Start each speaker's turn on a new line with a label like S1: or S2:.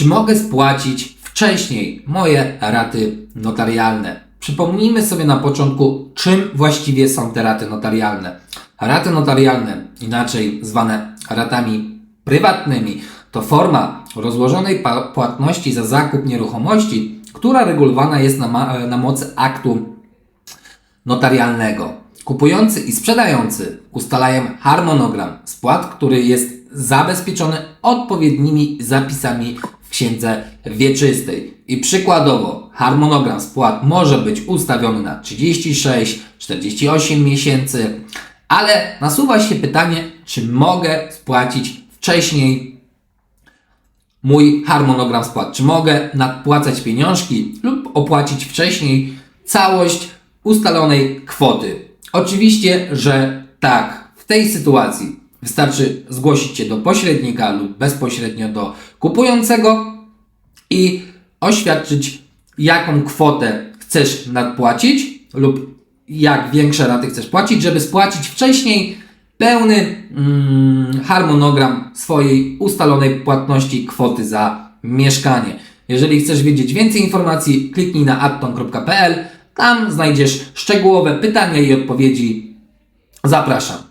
S1: Czy mogę spłacić wcześniej moje raty notarialne? Przypomnijmy sobie na początku, czym właściwie są te raty notarialne. Raty notarialne, inaczej zwane ratami prywatnymi, to forma rozłożonej płatności za zakup nieruchomości, która regulowana jest na, na mocy aktu notarialnego. Kupujący i sprzedający ustalają harmonogram spłat, który jest zabezpieczony odpowiednimi zapisami księdze wieczystej. I przykładowo harmonogram spłat może być ustawiony na 36, 48 miesięcy, ale nasuwa się pytanie, czy mogę spłacić wcześniej mój harmonogram spłat. Czy mogę nadpłacać pieniążki lub opłacić wcześniej całość ustalonej kwoty? Oczywiście, że tak. W tej sytuacji wystarczy zgłosić się do pośrednika lub bezpośrednio do kupującego i oświadczyć, jaką kwotę chcesz nadpłacić lub jak większe raty chcesz płacić, żeby spłacić wcześniej pełny mm, harmonogram swojej ustalonej płatności kwoty za mieszkanie. Jeżeli chcesz wiedzieć więcej informacji, kliknij na atton.pl. Tam znajdziesz szczegółowe pytania i odpowiedzi. Zapraszam.